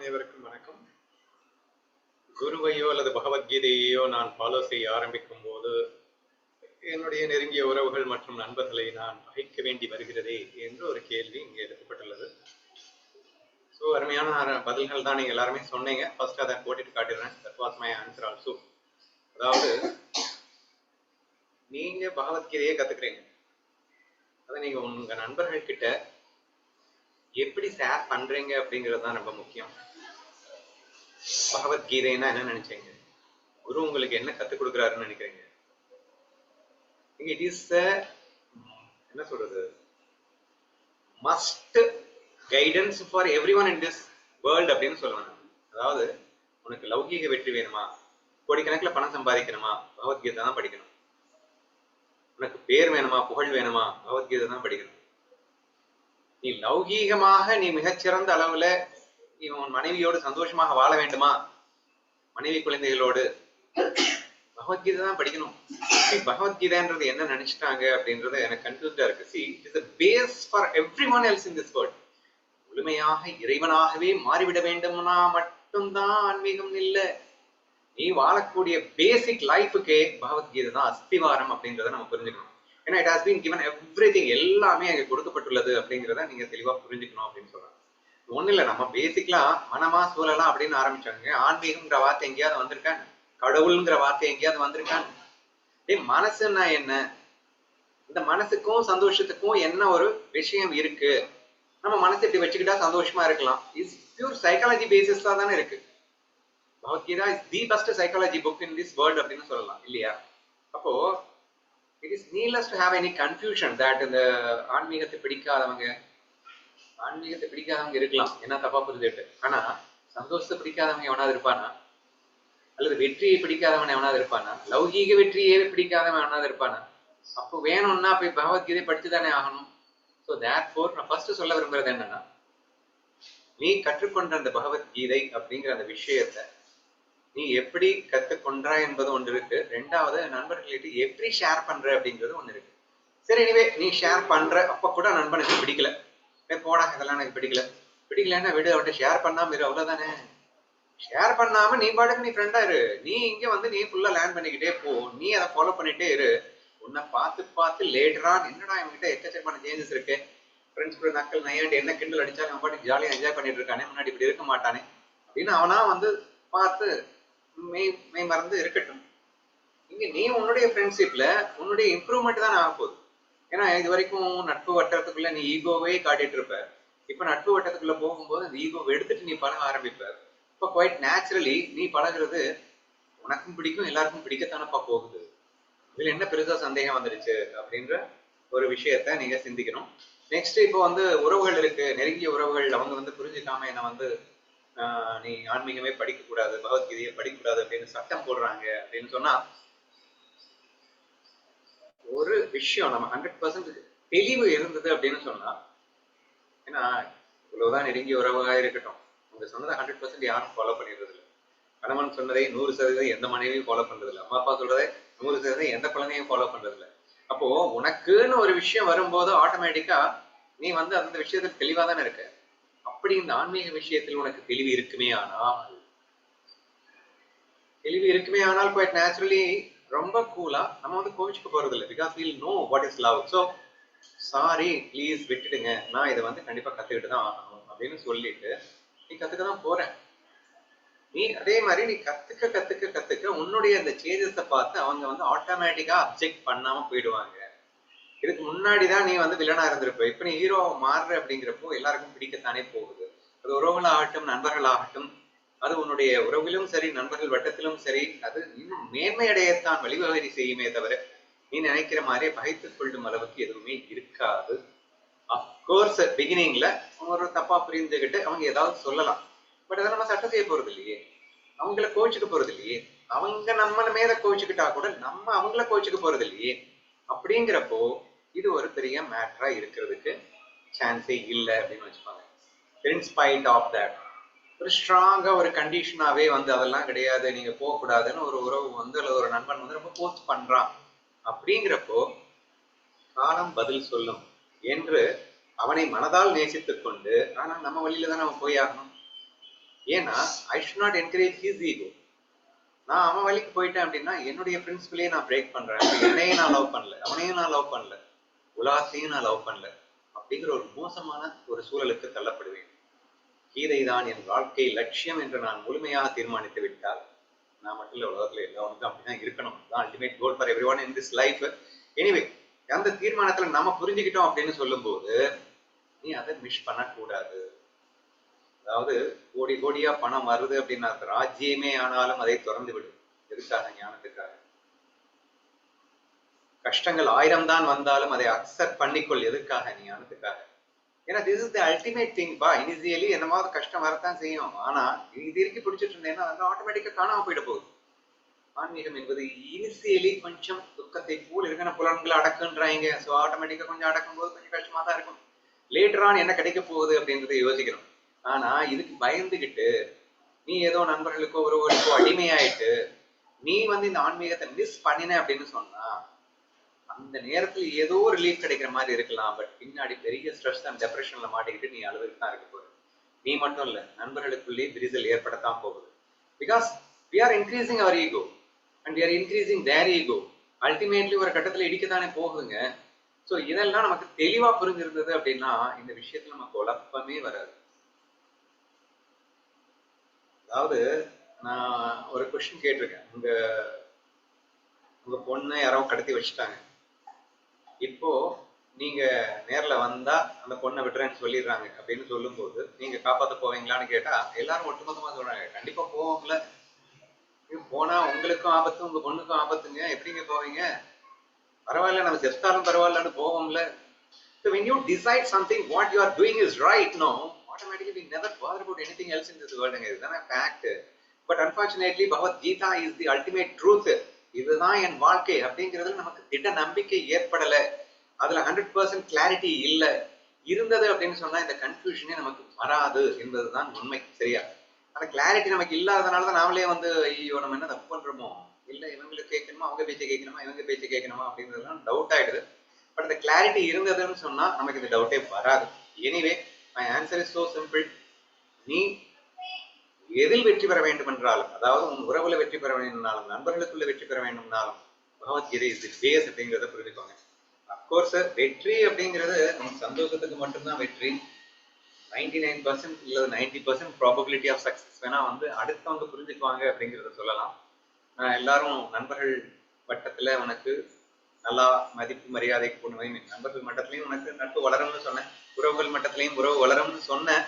அனைவருக்கும் வணக்கம். குருவையோ அல்லது பகவத்கீதையோ நான் ஃபாலோ செய்ய ஆரம்பிக்கும் போது என்னுடைய நெருங்கிய உறவுகள் மற்றும் நண்பர்களை நான் வகிக்க வேண்டி வருகிறதே என்று ஒரு கேள்வி இங்கே எடுக்கப்பட்டுள்ளது ஸோ அருமையான பதில்கள் தான் நீங்க எல்லாருமே சொன்னீங்க. ஃபர்ஸ்ட் அதை போட்டுட்டு காட்டிடுறேன். That was my answer also அதாவது நீங்க பகவத்கீதையை கத்துக்கிறீங்க. அதை நீங்க உங்க நண்பர்கள் கிட்ட எப்படி ஷேர் பண்றீங்க அப்படிங்கிறது தான் ரொம்ப முக்கியம். பகவத்கீதைன்னா என்ன நினைச்சீங்க? குரு உங்களுக்கு என்ன கத்துக் கொடுக்குறாருன்னு நினைக்கிறீங்க? இட் இஸ் என்ன சொல்றது? Must guidance for everyone in this world அப்படின்னு சொல்லுவேன் அதாவது உனக்கு லௌகீக வெற்றி வேணுமா? கோடிக்கணக்கில் பணம் சம்பாதிக்கணுமா? பகவத்கீதை தான் படிக்கணும். உனக்கு பேர் வேணுமா? புகழ் வேணுமா? பகவத்கீதை தான் படிக்கணும். நீ லௌகீகமாக நீ மிகச்சிறந்த அளவுல நீ உன் மனைவியோடு சந்தோஷமாக வாழ வேண்டுமா? மனைவி குழந்தைகளோடு பகவத்கீதை தான் படிக்கணும். See, பகவத்கீதைன்றது என்ன நினைச்சிட்டாங்க அப்படின்றது எனக்கு கன்ஃபியூஸ்டா இருக்கு. She is base for everyone else in this world முழுமையாக இறைவனாகவே மாறிவிட வேண்டும்னா மட்டும்தான் ஆன்மீகம் இல்லை. நீ வாழக்கூடிய பேசிக் லைஃபுக்கே பகவத்கீதை தான் அஸ்திவாரம் அப்படின்றத நம்ம புரிஞ்சுக்கணும். ஏன்னா it has been given every எல்லாமே அங்கே கொடுக்கப்பட்டுள்ளது அப்படிங்கிறத நீங்க தெளிவா புரிஞ்சுக்கணும் அப்படின்னு சொல்றாங்க. ஒண்ணு இல்ல நம்ம பேசிக்கலாம் மனமா சூழலாம் அப்படின்னு ஆரம்பிச்சாங்க. ஆன்மீகம்ங்கிற வார்த்தை எங்கேயாவது வந்திருக்கான் கடவுள்ங்கிற வார்த்தை எங்கேயாவது வந்திருக்கான் டே மனசுன்னா என்ன? இந்த மனசுக்கும் சந்தோஷத்துக்கும் என்ன ஒரு விஷயம் இருக்கு? நம்ம மனசு இப்படி வச்சுக்கிட்டா சந்தோஷமா இருக்கலாம். இஸ் பியூர் சைக்காலஜி பேசிஸ்ல தானே இருக்கு. Bhagavad Gita is the best psychology book in this world அப்படின்னு சொல்லலாம் இல்லையா? அப்போ it is needless to have any confusion that இந்த ஆன்மீகத்தை பிடிக்காதவங்க ஆன்மீகத்தை பிடிக்காதவங்க இருக்கலாம். என்ன தப்பா புரிஞ்சுட்டு ஆனா சந்தோஷத்தை பிடிக்காதவங்க எவனாவது இருப்பானா? அல்லது வெற்றியை பிடிக்காதவன் எவனாவது இருப்பானா? லௌகீக வெற்றியே பிடிக்காதவன் எவனாவது இருப்பானா? அப்போ வேணும்னா போய் பகவத்கீதை படிச்சு தானே ஆகணும். ஸோ தேட் ஃபோர் நான் ஃபர்ஸ்ட் சொல்ல விரும்புறது என்னன்னா நீ கற்றுக்கொண்ட அந்த பகவத்கீதை அப்படிங்கிற அந்த விஷயத்தை நீ எப்படி கத்துக்கொண்டாய் என்பது ஒன்று இருக்கு. ரெண்டாவது நண்பர்கள்கிட்ட எப்படி ஷேர் பண்ற அப்படிங்கிறது ஒன்று இருக்கு. சரி எனிவே நீ ஷேர் பண்ற அப்ப கூட நண்பனுக்கு பிடிக்கல. "ஏய், போடா இதெல்லாம் எனக்கு பிடிக்கல. பிடிக்கலன்னா விடு அவன்கிட்ட ஷேர் பண்ணாம இரு அவ்வளவுதானே? ஷேர் பண்ணாம நீ பாட்டுக்கு நீ ஃப்ரெண்டா இரு. நீ இங்க வந்து நீ ஃபுல்லா லேர்ன் பண்ணிக்கிட்டே போ. நீ அதை ஃபாலோ பண்ணிட்டே இரு. உன்னை பார்த்து பார்த்து லேட்டரா என்னடா இவன்கிட்ட எக்கச்சக்கமான சேஞ்சஸ் இருக்கு? ஃப்ரெண்ட்ஸ் கூட நக்கல் நையாண்டி என்ன கிண்டல் அடிச்சாலும் அவன் பாட்டுக்கு ஜாலியாக என்ஜாய் பண்ணிட்டு இருக்கானே முன்னாடி இப்படி இருக்க மாட்டானே. அப்படின்னு அவனா வந்து பார்த்து மெய் மெய் மறந்து இருக்கட்டும். இங்க நீ உன்னுடைய ஃப்ரெண்ட்ஷிப்ல உன்னுடைய இம்ப்ரூவ்மெண்ட் தான் ஆக போகுது. ஏன்னா இது வரைக்கும் நட்பு வட்டத்துக்குள்ள நீ ஈகோவே காட்டிட்டு இருப்ப. இப்ப நட்பு வட்டத்துக்குள்ள போகும்போது அந்த ஈகோவை எடுத்துட்டு நீ பழக ஆரம்பிப்ப. இப்போ குவைட் நேச்சுரலி நீ பழகிறது உனக்கும் பிடிக்கும் எல்லாருக்கும் பிடிக்கத்தானப்பா போகுது. இதுல என்ன பெருசா சந்தேகம் வந்துடுச்சு அப்படின்ற ஒரு விஷயத்த நீங்க சிந்திக்கணும். நெக்ஸ்ட் இப்போ வந்து உறவுகள் இருக்கு. நெருங்கிய உறவுகள் அவங்க வந்து புரிஞ்சுக்காம என்ன வந்து ஆஹ், நீ ஆன்மீகமே படிக்க கூடாது பகவத்கீதையை படிக்க கூடாது அப்படின்னு சட்டம் போடுறாங்க அப்படின்னு சொன்னா ஒரு விஷயம் நம்ம ஹண்ட்ரட் பர்சன்ட் தெளிவு இருந்தது அப்படின்னு சொன்னா ஏன்னா இவ்வளவுதான் நெருங்கிய உறவாக இருக்கட்டும். உங்க சொன்னதை ஹண்ட்ரட் பர்சன்ட் யாரும் ஃபாலோ பண்ணிடுறது இல்லை கணவன் சொன்னதை நூறு சதவீதம் எந்த மனைவியும் ஃபாலோ பண்றது இல்லை அம்மா அப்பா சொல்றதை நூறு சதவீதம் எந்த குழந்தையும் ஃபாலோ பண்றது இல்லை அப்போ உனக்குன்னு ஒரு விஷயம் வரும்போது ஆட்டோமேட்டிக்கா நீ வந்து அந்த விஷயத்தில் தெளிவா தானே இருக்க. அப்படி இந்த ஆன்மீக விஷயத்தில் உனக்கு தெளிவு இருக்குமே ஆனால் தெளிவு இருக்குமே ஆனால் குவைட் நேச்சுரலி ரொம்ப கூலா நம்ம வந்து கோவிச்சுக்க போறது இல்லை because we'll know what is love so sorry please விட்டுடுங்க. நான் இதை வந்து கண்டிப்பா கத்துக்கிட்டு தான் ஆகணும் அப்படின்னு சொல்லிட்டு நீ கத்துக்க தான் போறேன் நீ அதே மாதிரி நீ கத்துக்க கத்துக்க கத்துக்க உன்னுடைய அந்த சேஞ்சஸை பார்த்து அவங்க வந்து ஆட்டோமேட்டிக்கா அப்செக்ட் பண்ணாம போயிடுவாங்க. இதுக்கு முன்னாடி தான் நீ வந்து வில்லனா இருந்திருப்ப. இப்ப நீ ஹீரோ மாறுற அப்படிங்கிறப்போ எல்லாருக்கும் பிடிக்கத்தானே போகுது. அது உறவுகளாகட்டும் நண்பர்களாகட்டும் அது உன்னுடைய உறவிலும் சரி நண்பர்கள் வட்டத்திலும் சரி அது இன்னும் மேன்மையடையத்தான் வழிவகை செய்யுமே தவிர நீ நினைக்கிற மாதிரியே பகைத்துக் கொள்ளும் அளவுக்கு எதுவுமே இருக்காது. அப்கோர்ஸ் பிகினிங்ல ஒரு தப்பா புரிந்துகிட்டு அவங்க ஏதாவது சொல்லலாம். பட் அதை நம்ம சட்டம் செய்ய போறது இல்லையே. அவங்கள கோச்சுக்க போறது இல்லையே. அவங்க நம்ம மேல கோச்சுக்கிட்டா கூட நம்ம அவங்கள கோச்சுக்க போறது இல்லையே. அப்படிங்கிறப்போ இது ஒரு பெரிய மேட்டரா இருக்கிறதுக்கு சான்ஸே இல்லை அப்படின்னு வச்சுப்பாங்க இன்ஸ்பைட் ஆஃப் தட் ஒரு ஸ்ட்ராங்கா ஒரு கண்டிஷனாவே வந்து அதெல்லாம் கிடையாது. நீங்க போகக்கூடாதுன்னு ஒரு உறவு வந்து அல்லது ஒரு நண்பன் வந்து ரொம்ப போஸ்ட் பண்றான். அப்படிங்கிறப்போ காலம் பதில் சொல்லும் என்று அவனை மனதால் நேசித்துக் கொண்டு ஆனா நம்ம வழியில தான் நம்ம போய் ஆகணும். ஏன்னா I should not encourage his ego நான் அவன் வழிக்கு போயிட்டேன் அப்படின்னா என்னுடைய பிரின்சிபலையே நான் பிரேக் பண்றேன். என்னையும் நான் லவ் பண்ணல. அவனையும் நான் லவ் பண்ணல. உலாசையும் நான் லவ் பண்ணல. அப்படிங்கிற ஒரு மோசமான ஒரு சூழலுக்கு தள்ளப்படுவேன். கீதைதான் என் வாழ்க்கை லட்சியம் என்று நான் முழுமையாக தீர்மானித்து விட்டால் நான் மட்டும் இல்ல உலகத்துல எல்லாருக்கும் அப்படிதான் இருக்கணும். தான் ultimate goal for everyone in this life anyway அந்த தீர்மானத்துல நம்ம புரிஞ்சுக்கிட்டோம் அப்படின்னு சொல்லும்போது நீ அதை மிஸ் பண்ணக்கூடாது. அதாவது கோடி கோடியா பணம் வருது அப்படின்னா ராஜ்யமே ஆனாலும் அதை திறந்து விடும் எதுக்காக? ஞானத்துக்காக. கஷ்டங்கள் ஆயிரம் தான் வந்தாலும் அதை அக்செப்ட் பண்ணிக்கொள். எதுக்காக? ஞானத்துக்காக. ஏன்னா this is the ultimate thing பா இனிஷியலி என்னமாவது கஷ்டம் வரத்தான் செய்யும். ஆனா இது இறுக்கி பிடிச்சிட்டு இருந்தேன்னா அது ஆட்டோமேட்டிக்கா காணாம போயிட போகுது. ஆன்மீகம் என்பது இனிஷியலி கொஞ்சம் துக்கத்தை போல் இருக்கிற புலன்களை அடக்குன்றாங்க. ஸோ ஆட்டோமேட்டிக்கா கொஞ்சம் அடக்கும் போது கொஞ்சம் கஷ்டமா தான் இருக்கும். லேட்டரான் என்ன கிடைக்க போகுது அப்படின்றத யோசிக்கிறோம். ஆனா இதுக்கு பயந்துகிட்டு நீ ஏதோ நண்பர்களுக்கோ ஒருவருக்கோ அடிமையாயிட்டு நீ வந்து இந்த ஆன்மீகத்தை மிஸ் பண்ணின அப்படின்னு சொன்னா அந்த நேரத்துல ஏதோ ரிலீஃப் கிடைக்கிற மாதிரி இருக்கலாம். பட் பின்னாடி பெரிய ஸ்ட்ரெஸ் அண்ட் டெப்ரெஷன்ல மாட்டிக்கிட்டு நீ அழுதுட்டு தான் இருக்க போற. நீ மட்டும் இல்ல நண்பர்களுக்குள்ளே விரிசல் ஏற்படத்தான் போகுது. Because we are increasing our ego and we are increasing their ego ultimately ஒரு கட்டத்துல இடிக்கத்தானே போகுதுங்க. ஸோ இதெல்லாம் நமக்கு தெளிவா புரிஞ்சிருந்தது அப்படின்னா இந்த விஷயத்துல நமக்கு குழப்பமே வராது. அதாவது நான் ஒரு கொஸ்டின் கேட்டிருக்கேன். உங்க உங்க பொண்ணை யாரோ கடத்தி வச்சுட்டாங்க. இப்போ நீங்க நேர்ல வந்தா அந்த பொண்ணை விட்டுறேன்னு சொல்லிடுறாங்க அப்படின்னு சொல்லும்போது நீங்க காப்பாத்த போவீங்களான்னு கேட்டா எல்லாரும் ஒட்டுமொத்தமா சொல்றாங்க கண்டிப்பா போவோம்ல போனா உங்களுக்கும் ஆபத்து உங்க பொண்ணுக்கும் ஆபத்துங்க எப்படிங்க போவீங்க பரவாயில்ல நம்ம செத்தாலும் பரவாயில்லன்னு போவோம்ல So when you decide something, what you are doing is right, no, automatically we never bother about anything else in this world. இதுதான் fact. But unfortunately, Bhagavad Gita is the ultimate truth. இதுதான் என் வாழ்க்கை அப்படிங்கிறதுல நமக்கு திட்ட நம்பிக்கை ஏற்படல. அதுல hundred percent clarity இல்ல. இருந்தது அப்படின்னு சொன்னா இந்த கன்ஃபியூஷனே நமக்கு வராது என்பதுதான் உண்மை சரியா? அந்த கிளாரிட்டி நமக்கு இல்லாதனால தான் நாமளே வந்து ஐயோ நம்ம என்ன தப்பு பண்றோமோ? இல்ல இவங்களுக்கு கேட்கணுமா? அவங்க பேச்சை கேட்கணுமா? இவங்க பேச்சை கேட்கணுமா? அப்படிங்கிறதுலாம் டவுட் ஆயிடுது. பட் இந்த கிளாரிட்டி இருந்ததுன்னு சொன்னா நமக்கு இந்த டவுட்டே வராது. Anyway my answer is so simple நீ எதில் வெற்றி பெற வேண்டும் என்றாலும் அதாவது உன் உறவுல வெற்றி பெற வேண்டும்னாலும் நண்பர்களுக்குள்ள வெற்றி பெற வேண்டும்னாலும் பகவத்கீதை இது பேஸ் அப்படிங்கிறத புரிஞ்சுக்கோங்க. அப்கோர்ஸ் வெற்றி அப்படிங்கிறது நம்ம சந்தோஷத்துக்கு மட்டும்தான் வெற்றி. நைன்டி நைன் பர்சன்ட் இல்லை ninety percent probability of success வேணா வந்து அடுத்தவங்க புரிஞ்சுக்குவாங்க அப்படிங்கிறத சொல்லலாம். எல்லாரும் நண்பர்கள் வட்டத்துல உனக்கு நல்லா மதிப்பு மரியாதை கொண்டு நண்பர்கள் மட்டத்திலையும் உனக்கு நட்பு வளரும்னு சொன்னேன். உறவுகள் மட்டத்திலையும் உறவு வளரும்னு சொன்னேன்.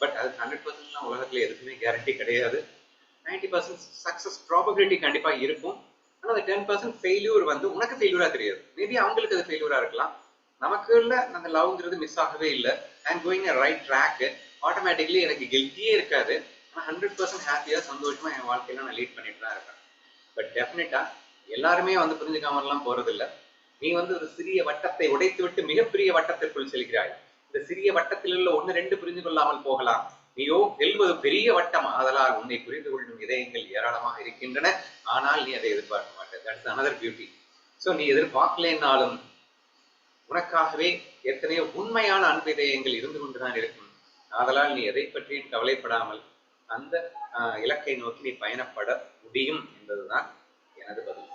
பட் அது ஹண்ட்ரட் பர்சன்ட்லாம் உலகத்துல எதுக்குமே கேரண்டி கிடையாது. நைன்டி பர்சன்ட் சக்ஸஸ் ப்ராபபிலிட்டி கண்டிப்பா இருக்கும். ஆனா அந்த டென் பர்சன்ட் ஃபெயில்யூர் வந்து உனக்கு ஃபெயில்யூரா தெரியாது. மேபி அவங்களுக்கு அது ஃபெயில்யூரா இருக்கலாம். நமக்கு இல்லை அந்த லவ்ங்கிறது மிஸ் ஆகவே இல்லை. I'm going a right track automatically எனக்கு கில்ட்டியே இருக்காது. ஆனால் ஹண்ட்ரட் பர்சன்ட் ஹாப்பியாக சந்தோஷமா என் வாழ்க்கையில நான் லீட் பண்ணிட்டு தான் இருக்கேன். பட் டெஃபினட்டாக எல்லாருமே வந்து புரிஞ்சுக்காமலாம் போறது இல்ல நீ வந்து ஒரு சிறிய வட்டத்தை உடைத்து விட்டு மிகப்பெரிய வட்டத்திற்குள் செல்கிறாய். இந்த சிறிய வட்டத்தில் உள்ள ஒன்னு ரெண்டு புரிந்து கொள்ளாமல் போகலாம். நீயோ செல்வது பெரிய வட்டம்? ஆதலால் உன்னை புரிந்து கொள்ளும் இதயங்கள் ஏராளமாக இருக்கின்றன. ஆனால் நீ அதை எதிர்பார்க்க மாட்டே தட்ஸ் அனதர் பியூட்டி ஸோ நீ எதிர்பார்க்கலைன்னாலும் உனக்காகவே எத்தனையோ உண்மையான அன்பு இதயங்கள் இருந்து கொண்டுதான் இருக்கும். ஆதலால் நீ எதை பற்றியும் கவலைப்படாமல் அந்த ஆஹ், இலக்கை நோக்கி நீ பயணப்பட முடியும் என்பதுதான் எனது பதில்.